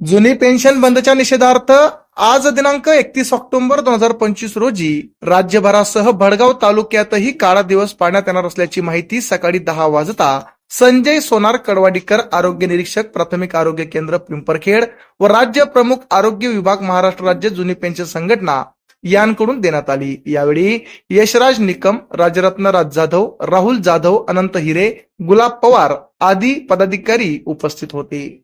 जुनी पेन्शन बंदच्या निषेधार्थ आज दिनांक एकतीस ऑक्टोबर दोन हजार पंचवीस रोजी राज्यभरासह भडगाव तालुक्यातही काळा दिवस पाळण्यात येणार असल्याची माहिती सकाळी दहा वाजता संजय सोनार कडवाडीकर आरोग्य निरीक्षक प्राथमिक आरोग्य केंद्र पिंपरखेड व राज्य प्रमुख आरोग्य विभाग महाराष्ट्र राज्य जुनी पेन्शन संघटना यांकडून देण्यात आली. यावेळी यशराज निकम राजरत्न राज जाधव राहुल जाधव अनंत हिरे गुलाब पवार आदी पदाधिकारी उपस्थित होते.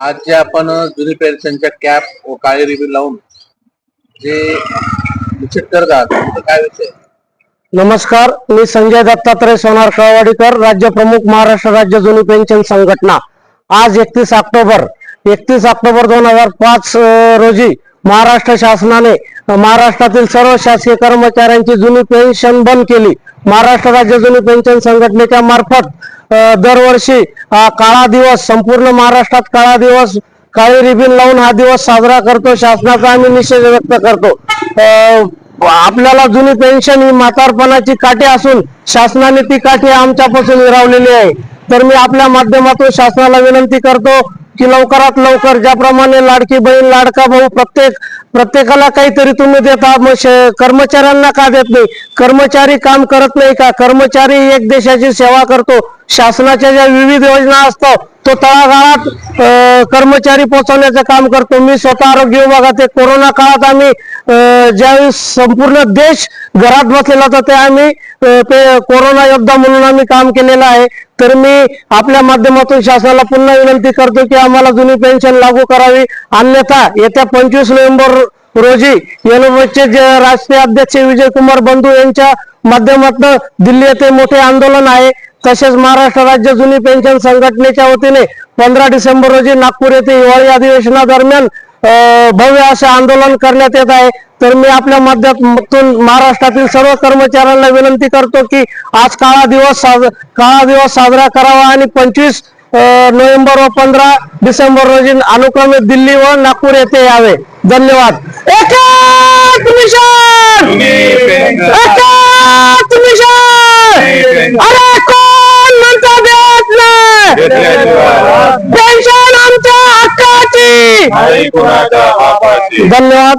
आज जे आपण जुनी पेन्शनच्या कॅप व काळी रिबीन लावून जे निश्चित करत आहात काय विषय? नमस्कार मी संजय दत्तात्रय सोनार कळवाडीकर राज्य प्रमुख महाराष्ट्र राज्य जुनी पेन्शन संघटना. आज एकतीस ऑक्टोबर एकतीस ऑक्टोबर दोन हजार पाच रोजी महाराष्ट्र शासनाने महाराष्ट्रातील सर्व शासकीय कर्मचाऱ्यांची जुनी पेन्शन बंद केली. महाराष्ट्र राज्य जुनी पेन्शन संघटनेच्या मार्फत दरवर्षी काळा दिवस संपूर्ण महाराष्ट्रात काळा दिवस काळी रिबीन लावून हा दिवस साजरा करतो. शासनाचा आम्ही निषेध व्यक्त करतो. आपल्याला जुनी पेन्शन ही म्हातारपणाची काठी असून शासनाने ती काठी आमच्यापासून विरावलेली आहे. तर मी आपल्या माध्यमातून शासनाला विनंती करतो की लवकरात लवकर ज्याप्रमाणे लाडकी बहीण लाडका भाऊ प्रत्येक प्रत्येकाला काहीतरी तुम्ही देता मग शे- कर्मचाऱ्यांना का देत नाही? कर्मचारी काम करत नाही का? कर्मचारी एक देशाची सेवा करतो. शासनाच्या ज्या विविध योजना असतात तो तळागाळात कर्मचारी पोहोचवण्याचं काम करतो. मी स्वतः आरोग्य विभागात आहे. कोरोना काळात आम्ही ज्यावेळी संपूर्ण देश घरात बसलेला होता ते आम्ही ते कोरोना योद्धा म्हणून आम्ही काम केलेलं आहे. तर मी आपल्या माध्यमातून शासनाला पुन्हा विनंती करतो की आम्हाला जुनी पेन्शन लागू करावी. अन्यथा येत्या पंचवीस नोव्हेंबर रोजी एनओचे जे राष्ट्रीय अध्यक्ष विजय कुमार बंधू यांच्या माध्यमातून दिल्ली येथे मोठे आंदोलन आहे. तसेच महाराष्ट्र राज्य जुनी पेन्शन संघटनेच्या वतीने पंधरा डिसेंबर रोजी नागपूर येथे हिवाळी अधिवेशनादरम्यान भव्य असे आंदोलन करण्यात येत आहे. तर मी आपल्या माध्यमातून महाराष्ट्रातील सर्व कर्मचाऱ्यांना विनंती करतो की आज काळा दिवस काळा दिवस साजरा करावा आणि पंचवीस नोव्हेंबर व पंधरा डिसेंबर रोजी अनुक्रमे दिल्ली व नागपूर येथे यावे. धन्यवाद. पेन्शन आमच्या हक्काची! धन्यवाद.